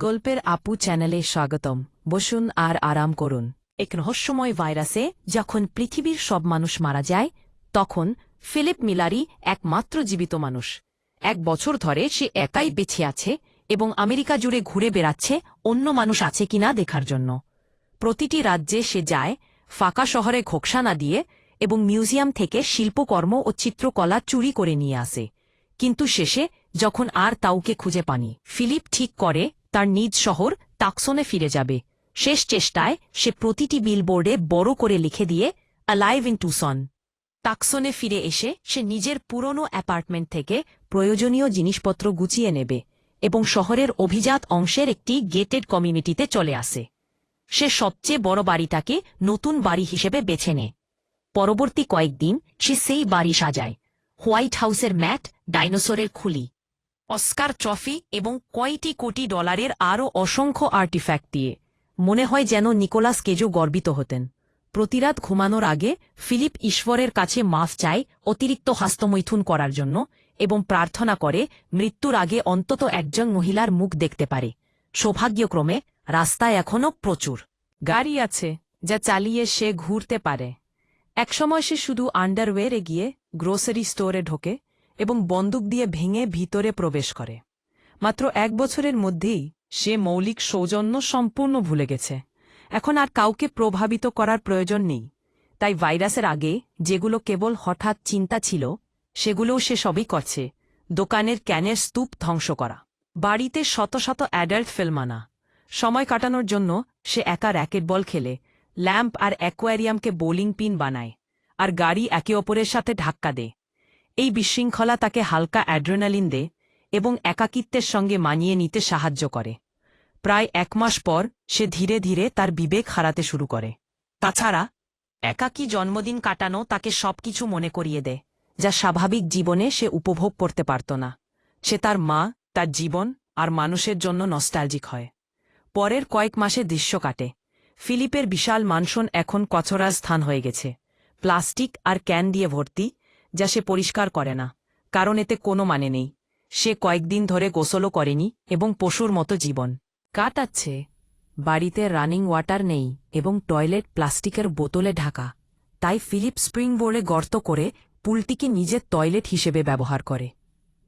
গল্পের আপু চ্যানেলে স্বাগতম। বসুন আর আরাম করুন। এক রহস্যময় ভাইরাসে যখন পৃথিবীর সব মানুষ মারা যায়, তখন ফিলিপ মিলারি একমাত্র জীবিত মানুষ। এক বছর ধরে সে একাই বেছে আছে এবং আমেরিকা জুড়ে ঘুরে বেড়াচ্ছে অন্য মানুষ আছে কিনা দেখার জন্য। প্রতিটি রাজ্যে সে যায়, ফাঁকা শহরে ঘোকসা না দিয়ে এবং মিউজিয়াম থেকে শিল্পকর্ম ও চিত্রকলা চুরি করে নিয়ে আসে। কিন্তু শেষে যখন আর তাউকে খুঁজে পানি, ফিলিপ ঠিক করে তার নিজ শহর তাকসনে ফিরে যাবে। শেষ চেষ্টায় সে প্রতিটি বিলবোর্ডে বড় করে লিখে দিয়ে অ্যালাইভ ইন টুসন তাকসনে ফিরে এসে সে নিজের পুরনো অ্যাপার্টমেন্ট থেকে প্রয়োজনীয় জিনিসপত্র গুছিয়ে নেবে এবং শহরের অভিজাত অংশের একটি গেটেড কমিউনিটিতে চলে আসে। সে সবচেয়ে বড় বাড়িটাকে নতুন বাড়ি হিসেবে বেছে নেয়। পরবর্তী কয়েকদিন সে সেই বাড়ি সাজায়, হোয়াইট হাউসের ম্যাট, ডাইনোসরের খুলি। অস্কার ট্রফি এবং কয়টি কোটি ডলারের আরও অসংখ্য আর্টিফ্যাক্ট দিয়ে। মনে হয় যেন নিকোলাস কেজো গর্বিত হতেন। প্রতিরাত ঘুমানোর আগে ফিলিপ ঈশ্বরের কাছে মাফ চায় অতিরিক্ত হাস্তমৈথুন করার জন্য এবং প্রার্থনা করে মৃত্যুর আগে অন্তত একজন মহিলার মুখ দেখতে পারে। সৌভাগ্যক্রমে রাস্তায় এখনও প্রচুর। গাড়ি আছে, যা চালিয়ে সে ঘুরতে পারে। একসময় সে শুধু আন্ডারওয়্যারে গিয়ে গ্রোসারি স্টোরে ঢোকে এবং বন্দুক দিয়ে ভেঙে ভিতরে প্রবেশ করে। মাত্র এক বছরের মধ্যেই সে মৌলিক সৌজন্য সম্পূর্ণ ভুলে গেছে। এখন আর কাউকে প্রভাবিত করার প্রয়োজন নেই। তাই ভাইরাসের আগে যেগুলো কেবল হঠাৎ চিন্তা ছিল, সেগুলোও সে সবই করছে। দোকানের ক্যানের স্তূপ ধ্বংস করা। বাড়িতে শত শত অ্যাডাল্ট ফিল্ম আনা সময় কাটানোর জন্য সে একা র্যাকেট বল খেলে, ল্যাম্প আর অ্যাকোয়ারিয়ামকে বোলিং পিন বানায়, আর গাড়ি একে অপরের সাথে ধাক্কা দেয়। এই বিশৃঙ্খলা তাকে হালকা অ্যাড্রেনালিন দেয় এবং একাকিত্বের সঙ্গে মানিয়ে নিতে সাহায্য করে। প্রায় এক মাস পর সে ধীরে ধীরে তার বিবেক হারাতে শুরু করে। তাছাড়া, একাকী জন্মদিন কাটানো তাকে সবকিছু মনে করিয়ে দেয় যা স্বাভাবিক জীবনে সে উপভোগ করতে পারত না। সে তার মা, তার জীবন আর মানুষের জন্য নস্টালজিক হয়। পরের কয়েক মাসে দৃশ্য কাটে। ফিলিপের বিশাল মানসন এখন কচরার স্থান হয়ে গেছে। প্লাস্টিক আর ক্যান দিয়ে ভর্তি যা সে পরিষ্কার করে না, কারণ এতে কোনো মানে নেই। সে কয়েকদিন ধরে গোসলও করেনি এবং পশুর মতো জীবন। কাটাচ্ছে। বাড়িতে রানিং ওয়াটার নেই এবং টয়লেট প্লাস্টিকের বোতলে ঢাকা। তাই ফিলিপ স্প্রিং বোর্ডে গর্ত করে পুলটিকে নিজের টয়লেট হিসেবে ব্যবহার করে।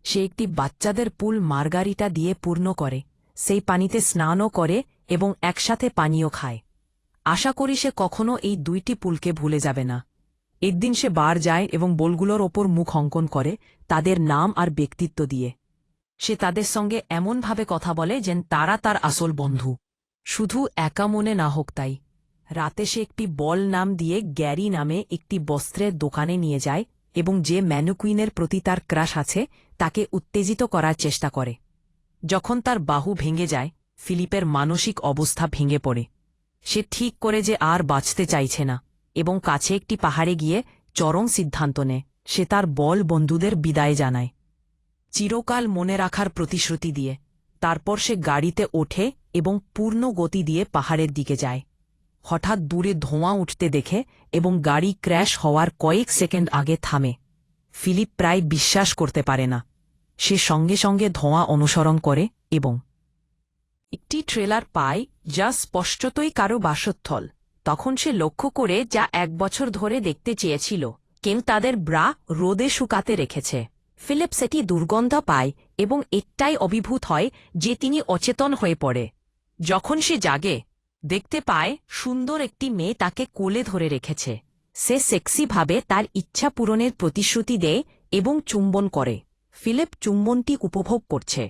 সে একটি বাচ্চাদের পুল মার্গারিটা দিয়ে পূর্ণ করে, সেই পানিতে স্নানও করে এবং একসাথে পানীয় খায়। আশা করি সে কখনো এই দুইটি পুলকে ভুলে যাবে না। একদিন সে বার যায় এবং বোলগুলোর ওপর মুখ অঙ্কন করে তাদের নাম আর ব্যক্তিত্ব দিয়ে। সে তাদের সঙ্গে এমনভাবে কথা বলে যেন তারা তার আসল বন্ধু। শুধু একা মনে না হোক তাই। রাতে সে একটি বল নাম দিয়ে গ্যারি নামে একটি বস্ত্রের দোকানে নিয়ে যায় এবং যে ম্যানুকুইনের প্রতি তার ক্রাশ আছে, তাকে উত্তেজিত করার চেষ্টা করে। যখন তার বাহু ভেঙে যায়, ফিলিপের মানসিক অবস্থা ভেঙে পড়ে। সে ঠিক করে যে আর বাঁচতে চাইছে না। এবং কাছে একটি পাহাড়ে গিয়ে চরম সিদ্ধান্ত নেয় সে তার বল বন্ধুদের বিদায় জানায়। চিরকাল মনে রাখার প্রতিশ্রুতি দিয়ে। তারপর সে গাড়িতে ওঠে এবং পূর্ণ গতি দিয়ে পাহাড়ের দিকে যায়। হঠাৎ দূরে ধোঁয়া উঠতে দেখে এবং গাড়ি ক্র্যাশ হওয়ার কয়েক সেকেন্ড আগে থামে। ফিলিপ প্রায় বিশ্বাস করতে পারে না। সে সঙ্গে সঙ্গে ধোঁয়া অনুসরণ করে এবং একটি ট্রেলার পায় যা স্পষ্টতই কারও বাসস্থল। তখন সে লক্ষ্য করে যা এক বছর ধরে দেখতে চেয়েছিল কেউ তাদের ব্রা রোদে শুকাতে রেখেছে। ফিলিপ সেটি দুর্গন্ধ পায় এবং একটাই অভিভূত হয় যে তিনি অচেতন হয়ে পড়ে। যখন সে জাগে, দেখতে পায় সুন্দর একটি মেয়ে তাকে কোলে ধরে রেখেছে। সে সেক্সিভাবে তার ইচ্ছা পূরণের প্রতিশ্রুতি দেয় এবং চুম্বন করে। ফিলিপ চুম্বনটি উপভোগ করছে।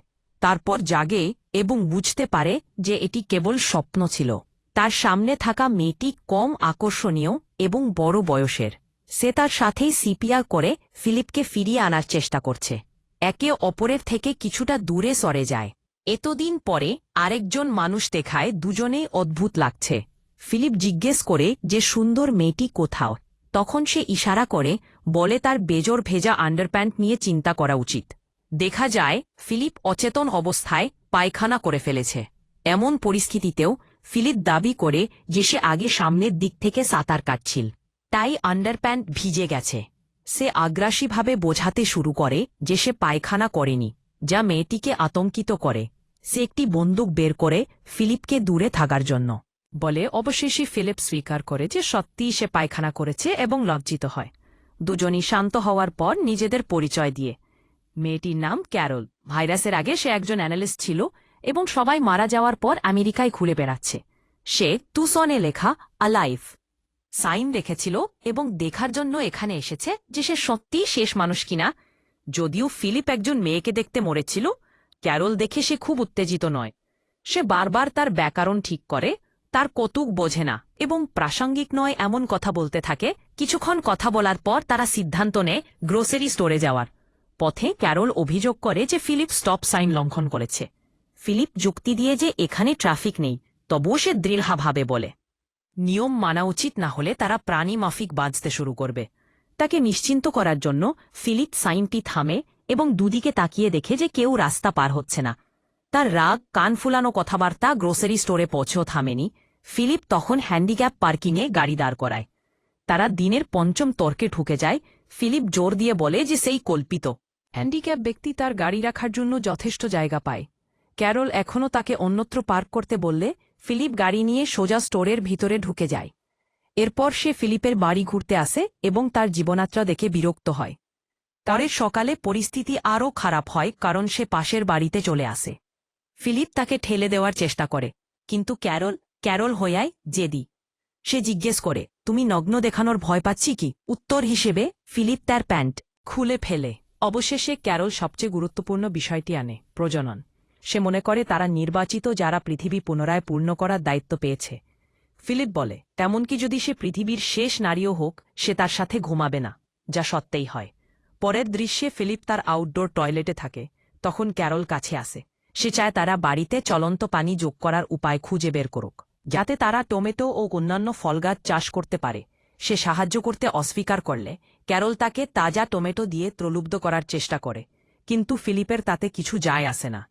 তারপর জাগে এবং বুঝতে পারে যে এটি কেবল স্বপ্ন ছিল। তার সামনে থাকা মেয়েটি কম আকর্ষণীয় এবং বড় বয়সের। সে তার সাথেই সিপিআর করে ফিলিপকে ফিরিয়ে আনার চেষ্টা করছে। একে অপরের থেকে কিছুটা দূরে সরে যায়। এতদিন পরে আরেকজন মানুষ দেখায় দুজনেই অদ্ভুত লাগছে। ফিলিপ জিজ্ঞেস করে যে, সুন্দর মেয়েটি কোথাও? তখন সে ইশারা করে, বলে তার বেজর ভেজা আন্ডারপ্যান্ট নিয়ে চিন্তা করা উচিত। দেখা যায়, ফিলিপ অচেতন অবস্থায় পায়খানা করে ফেলেছে। এমন পরিস্থিতিতেও ফিলিপ দাবি করে যে সে আগে সামনের দিক থেকে সাঁতার কাটছিল। তাই আন্ডারপ্যান্ট ভিজে গেছে। সে আগ্রাসীভাবে বোঝাতে শুরু করে যে সে পায়খানা করেনি, যা মেয়েটিকে আতঙ্কিত করে। সে একটি বন্দুক বের করে ফিলিপকে দূরে থাকার জন্য। বলে অবশেষে ফিলিপ স্বীকার করে যে সত্যিই সে পায়খানা করেছে এবং লজ্জিত হয়। দুজনই শান্ত হওয়ার পর নিজেদের পরিচয় দিয়ে। মেয়েটির নাম ক্যারল। ভাইরাসের আগে সে একজন অ্যানালিস্ট ছিল এবং সবাই মারা যাওয়ার পর আমেরিকায় ঘুরে বেড়াচ্ছে। সে তুসনে লেখা আলাইভ সাইন রেখেছিল এবং দেখার জন্য এখানে এসেছে যে সে সত্যিই শেষ মানুষ কিনা। যদিও ফিলিপ একজন মেয়েকে দেখতে মরেছিল, ক্যারল দেখে সে খুব উত্তেজিত নয়। সে বারবার তার ব্যাকরণ ঠিক করে, তার কতুক বোঝে না এবং প্রাসঙ্গিক নয় এমন কথা বলতে থাকে। কিছুক্ষণ কথা বলার পর তারা সিদ্ধান্ত নেয় গ্রোসারি স্টোরে যাওয়ার। পথে ক্যারল অভিযোগ করে যে ফিলিপ স্টপ সাইন লঙ্ঘন করেছে। ফিলিপ যুক্তি দিয়ে যে এখানে ট্রাফিক নেই, তবুও সে দৃঢ়ভাবে বলে, নিয়ম মানা উচিত না হলে তারা প্রাণী মাফিক বাজতে শুরু করবে। তাকে নিশ্চিন্ত করার জন্য ফিলিপ সাইনটি থামে এবং দুদিকে তাকিয়ে দেখে যে কেউ রাস্তা পার হচ্ছে না। তার রাগ, কান ফুলানো কথাবার্তা গ্রোসারি স্টোরে পৌঁছেও থামেনি। ফিলিপ তখন হ্যান্ডিক্যাপ পার্কিংয়ে গাড়ি দাঁড় করায়। তারা দিনের পঞ্চম তর্কে ঢুকে যায়। ফিলিপ জোর দিয়ে বলে যে সেই কল্পিত। হ্যান্ডিক্যাপ ব্যক্তি তার গাড়ি রাখার জন্য যথেষ্ট জায়গা পায়। ক্যারল এখনও তাকে অন্যত্র পার্ক করতে বললে ফিলিপ গাড়ি নিয়ে সোজা স্টোরের ভিতরে ঢুকে যায়। এরপর সে ফিলিপের বাড়ি ঘুরতে আসে এবং তার জীবনাত্রা দেখে বিরক্ত হয়। পরের সকালে পরিস্থিতি আরও খারাপ হয় কারণ সে পাশের বাড়িতে চলে আসে। ফিলিপ তাকে ঠেলে দেওয়ার চেষ্টা করে, কিন্তু ক্যারল ক্যারল হইয়ায় জেদি। সে জিজ্ঞেস করে, তুমি নগ্ন দেখানোর ভয় পাচ্ছি কি? উত্তর হিসেবে, ফিলিপ তার প্যান্ট খুলে ফেলে। অবশেষে ক্যারল সবচেয়ে গুরুত্বপূর্ণ বিষয়টি আনে, প্রজনন। সে মনে করে তারা নির্বাচিত যারা পৃথিবী পুনরায় পূর্ণ করার দায়িত্ব পেয়েছে। ফিলিপ বলে, তেমনকি যদি সে পৃথিবীর শেষ নারীও হোক, সে তার সাথে ঘুমাবে না, যা সত্যিই হয়। পরের দৃশ্যে ফিলিপ তার আউটডোর টয়লেটে থাকে, তখন ক্যারল কাছে আসে। সে চায় তারা বাড়িতে চলন্ত পানি যোগ করার উপায় খুঁজে বের করুক, যাতে তারা টমেটো ও অন্যান্য ফলগাছ চাষ করতে পারে। সে সাহায্য করতে অস্বীকার করলে, ক্যারল তাকে তাজা টমেটো দিয়ে প্রলুব্ধ করার চেষ্টা করে, কিন্তু ফিলিপের তাতে কিছু যায় আসে না।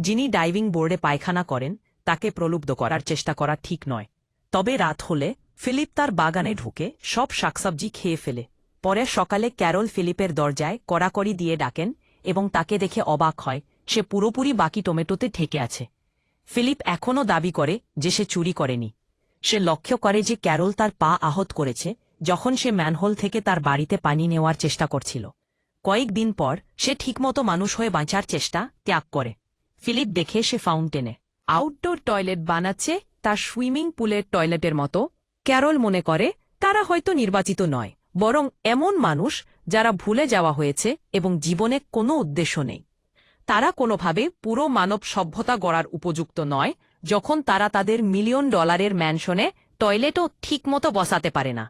যিনি ডাইভিং বোর্ডে পায়খানা করেন, তাকে প্রলুব্ধ করার চেষ্টা করা ঠিক নয়। তবে রাত হলে ফিলিপ তার বাগানে ঢুকে সব শাকসবজি খেয়ে ফেলে। পরে সকালে ক্যারল ফিলিপের দরজায় কড়াকড়ি দিয়ে ডাকেন এবং তাকে দেখে অবাক হয়, সে পুরোপুরি বাকি টমেটোতে ঠেকে আছে। ফিলিপ এখনও দাবি করে যে সে চুরি করেনি। সে লক্ষ্য করে যে ক্যারল তার পা আহত করেছে, যখন সে ম্যানহোল থেকে তার বাড়িতে পানি নেওয়ার চেষ্টা করছিল। কয়েকদিন পর সে ঠিকমতো মানুষ হয়ে বাঁচার চেষ্টা ত্যাগ করে। ফিলিপ দেখে সে ফাউন্টেনে। আউটডোর টয়লেট বানাচ্ছে তার সুইমিং পুলের টয়লেটের মতো। ক্যারল মনে করে, তারা হয়তো নির্বাচিত নয়, বরং এমন মানুষ যারা ভুলে যাওয়া হয়েছে এবং জীবনে কোনো উদ্দেশ্য নেই। তারা কোনোভাবে পুরো মানব সভ্যতা গড়ার উপযুক্ত নয়, যখন তারা তাদের মিলিয়ন ডলারের ম্যানশনে টয়লেটও ঠিকমতো বসাতে পারে না।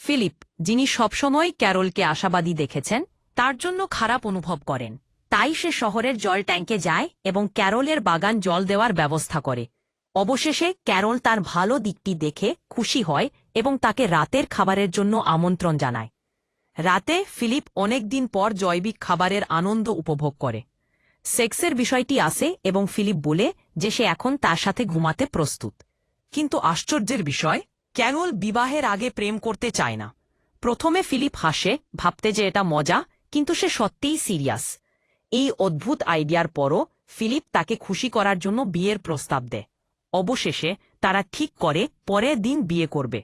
ফিলিপ, যিনি সবসময় ক্যারলকে আশাবাদী দেখেছেন, তার জন্য খারাপ অনুভব করেন। তাই সে শহরের জল ট্যাঙ্কে যায় এবং ক্যারলের বাগান জল দেওয়ার ব্যবস্থা করে। অবশেষে ক্যারল তার ভালো দিকটি দেখে খুশি হয় এবং তাকে রাতের খাবারের জন্য আমন্ত্রণ জানায়। রাতে ফিলিপ অনেকদিন পর জৈবিক খাবারের আনন্দ উপভোগ করে। সেক্সের বিষয়টি আসে এবং ফিলিপ বলে যে সে এখন তার সাথে ঘুমাতে প্রস্তুত। কিন্তু আশ্চর্যের বিষয়, ক্যারল বিবাহের আগে প্রেম করতে চায় না। প্রথমে ফিলিপ হাসে, ভাবতে যে এটা মজা, কিন্তু সে সত্যিই সিরিয়াস। এই অদ্ভুত আইডিয়ার পরও ফিলিপ তাকে খুশি করার জন্য বিয়ের প্রস্তাব দেয়। অবশেষে তারা ঠিক করে পরের দিন বিয়ে করবে।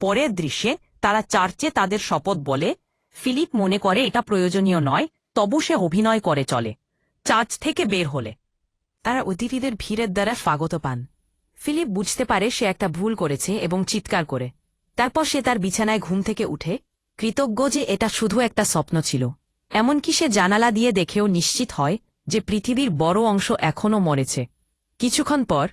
পরের দৃশ্যে তারা চার্চে তাদের শপথ বলে, ফিলিপ মনে করে এটা প্রয়োজনীয় নয়, তবু সে অভিনয় করে চলে। চার্চ থেকে বের হলে। তারা অতিথিদের ভিড়ের দ্বারা স্বাগত পান। ফিলিপ বুঝতে পারে সে একটা ভুল করেছে এবং চিৎকার করে। তারপর সে তার বিছানায় ঘুম থেকে উঠে, কৃতজ্ঞ যে এটা শুধু একটা স্বপ্ন ছিল। এমনকি সে জানালা দিয়ে দেখেও নিশ্চিত হয় যে পৃথিবীর বড় অংশ এখনও মরেছে। কিছুক্ষণ পর,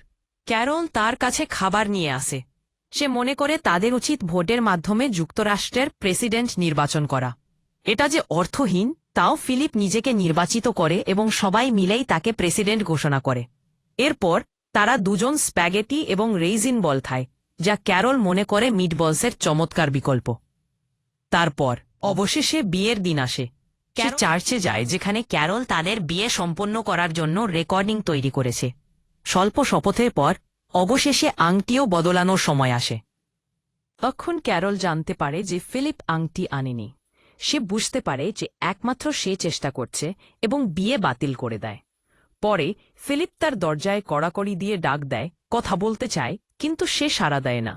ক্যারল তার কাছে খাবার নিয়ে আসে। সে মনে করে তাদের উচিত ভোটের মাধ্যমে যুক্তরাষ্ট্রের প্রেসিডেন্ট নির্বাচন করা। এটা যে অর্থহীন, তাও ফিলিপ নিজেকে নির্বাচিত করে এবং সবাই মিলেই তাকে প্রেসিডেন্ট ঘোষণা করে। এরপর, তারা দুজন স্প্যাগেটি এবং রেইজিন বল খায়, যা ক্যারল মনে করে মিটবলসের চমৎকার বিকল্প। তারপর, অবশেষে বিয়ের দিন আসে। সে চার্চে যায় যেখানে ক্যারল তাদের বিয়ে সম্পন্ন করার জন্য রেকর্ডিং তৈরি করেছে। স্বল্প শপথের পর অবশেষে আংটিও বদলানোর সময় আসে। তখন ক্যারল জানতে পারে যে ফিলিপ আংটি আনেনি। সে বুঝতে পারে যে একমাত্র সে চেষ্টা করছে এবং বিয়ে বাতিল করে দেয়। পরে ফিলিপ তার দরজায় কড়াকড়ি দিয়ে ডাক দেয় কথা বলতে চায় কিন্তু সে সাড়া দেয় না।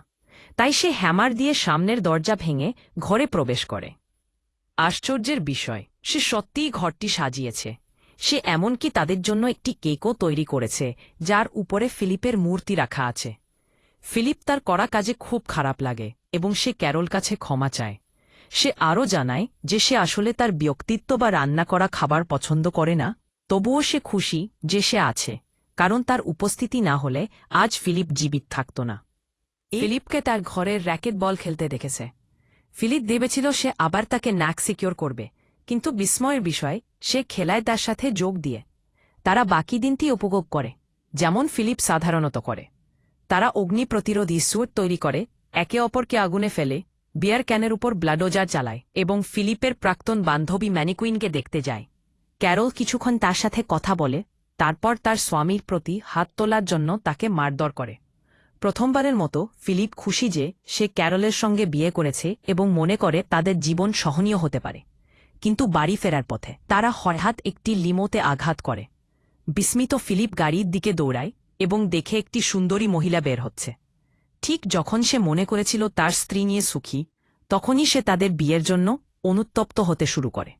তাই সে হ্যামার দিয়ে সামনের দরজা ভেঙে ঘরে প্রবেশ করে। আশ্চর্যের বিষয় সে সত্যিই ঘরটি সাজিয়েছে। সে এমনকি তাদের জন্য একটি কেকও তৈরি করেছে যার উপরে ফিলিপের মূর্তি রাখা আছে। ফিলিপ তার করা কাজে খুব খারাপ লাগে এবং সে ক্যারল কাছে ক্ষমা চায়। সে আরও জানায় যে সে আসলে তার ব্যক্তিত্ব বা রান্না করা খাবার পছন্দ করে না তবুও সে খুশি যে সে আছে কারণ তার উপস্থিতি না হলে আজ ফিলিপ জীবিত থাকত না। ফিলিপকে তার ঘরের র্যাকেট বল খেলতে দেখেছে। ফিলিপ ভেবেছিল সে আবার তাকে ন্যাক সিকিওর করবে। কিন্তু বিস্ময়ের বিষয়, সে খেলায় তার সাথে যোগ দিয়ে। তারা বাকি দিনটি উপভোগ করে, যেমন ফিলিপ সাধারণত করে। তারা অগ্নি প্রতিরোধী স্যুট তৈরি করে, একে অপরকে আগুনে ফেলে, বিয়ার ক্যানের উপর ব্লাডোজার চালায় এবং ফিলিপের প্রাক্তন বান্ধবী ম্যানিকুইনকে দেখতে যায়। ক্যারল কিছুক্ষণ তার সাথে কথা বলে, তারপর তার স্বামীর প্রতি হাত তোলার জন্য তাকে মারধর করে। প্রথমবারের মতো ফিলিপ খুশি যে সে ক্যারলের সঙ্গে বিয়ে করেছে এবং মনে করে তাদের জীবন সহনীয় হতে পারে। কিন্তু বাড়ি ফেরার পথে। তারা হঠাৎ একটি লিমোতে আঘাত করে। বিস্মিত ফিলিপ গাড়ির দিকে দৌড়ায় এবং দেখে একটি সুন্দরী মহিলা বের হচ্ছে। ঠিক যখন সে মনে করেছিল তার স্ত্রী নিয়ে সুখী, তখনই সে তাদের বিয়ের জন্য অনুত্তপ্ত হতে শুরু করে।